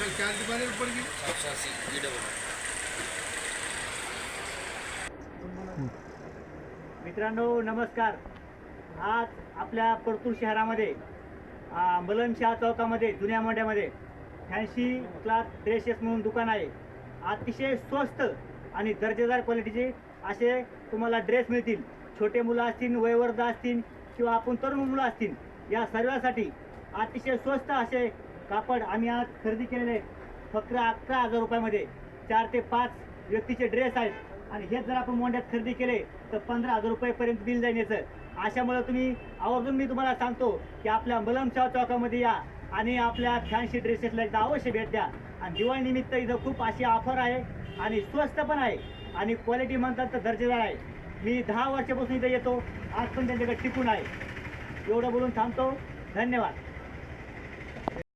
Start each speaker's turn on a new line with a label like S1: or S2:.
S1: क्या दुकानें ऊपर की
S2: सात सौ अस्सी ई डबल
S3: मित्रांनो नमस्कार. आज आपल्या परतूर शहरामध्ये मलनशाह चौकामध्ये जुन्या मोंड्यामध्ये फॅन्सी क्लाथ ड्रेसेस म्हणून दुकान आहे. अतिशय स्वस्त आणि दर्जेदार क्वालिटीचे असे तुम्हाला ड्रेस मिळतील. छोटे मुलं असतील वयवर्ध असतील किंवा आपण तरुण मुलं असतील या सर्वांसाठी अतिशय स्वस्त असे कापड आम्ही आज खरेदी केलेले फक्त अकरा हजार रुपयामध्ये. चार ते पाच व्यक्तीचे ड्रेस आहेत. आणि हेच जर आपण मोंड्यात खरेदी केले तर पंधरा हजार रुपयेपर्यंत बिल जाईल याचं. अशामुळं तुम्ही आवर्जून मी तुम्हाला सांगतो की आपल्या मलमशाह चौकामध्ये या आणि आपल्या फॅन्सी ड्रेसेसला एकदा अवश्य भेट द्या. आणि दिवाळीनिमित्त इथं खूप अशी ऑफर आहे आणि स्वस्त पण आहे आणि क्वालिटी म्हणतात तर दर्जेदार आहे. मी दहा वर्षापासून इथं येतो. आज पण त्यांच्याकडे टिकून आहे. एवढं बोलून थांबतो. धन्यवाद.